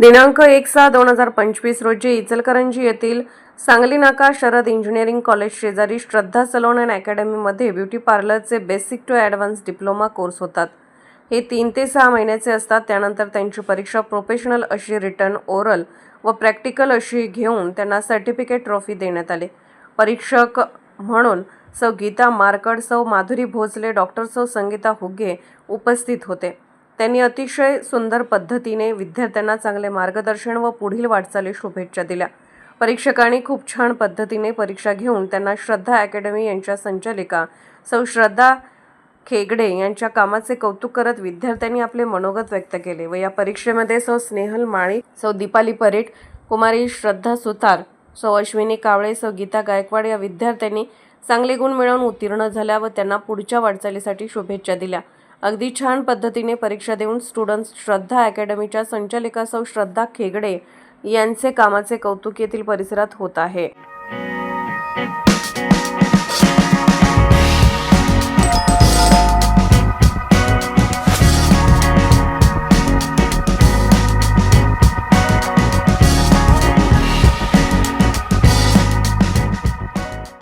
दिनांक एक सहा दोन हजार पंचवीस रोजी इचलकरंजी येथील सांगली नाका शरद इंजिनिअरिंग कॉलेज शेजारी श्रद्धा सलोन अँड अकॅडमीमध्ये beauty पार्लरचे basic to advance diploma course होतात. हे तीन ते सहा महिन्याचे असतात. त्यानंतर त्यांची परीक्षा प्रोफेशनल अशी रिटर्न ओरल व प्रॅक्टिकल अशी घेऊन त्यांना सर्टिफिकेट ट्रॉफी देण्यात आले. परीक्षक म्हणून सौ गीता मारकड सौ माधुरी भोसले डॉक्टर सौ संगीता हुग्गे उपस्थित होते. त्यांनी अतिशय सुंदर पद्धतीने विद्यार्थ्यांना चांगले मार्गदर्शन व पुढील वाटचाली शुभेच्छा दिल्या. परीक्षकांनी खूप छान पद्धतीने परीक्षा घेऊन त्यांना श्रद्धा अकॅडमी यांच्या संचालिका सौ श्रद्धा खेगडे यांच्या कामाचे कौतुक करत विद्यार्थ्यांनी आपले मनोगत व्यक्त केले व या परीक्षेमध्ये सौ स्नेहल माळी सौ दीपाली परेट कुमारी श्रद्धा सुतार सौ अश्विनी कावळे सौ गीता गायकवाड या विद्यार्थ्यांनी चांगले गुण मिळवून उत्तीर्ण झाल्या व त्यांना पुढच्या वाटचालीसाठी शुभेच्छा दिल्या. अगदी छान पद्धतीने परीक्षा देऊन स्टुडंट्स श्रद्धा अकॅडमीच्या संचालिका सौ श्रद्धा खेगडे यांचे कामाचे कौतुक येथील परिसरात होत आहे.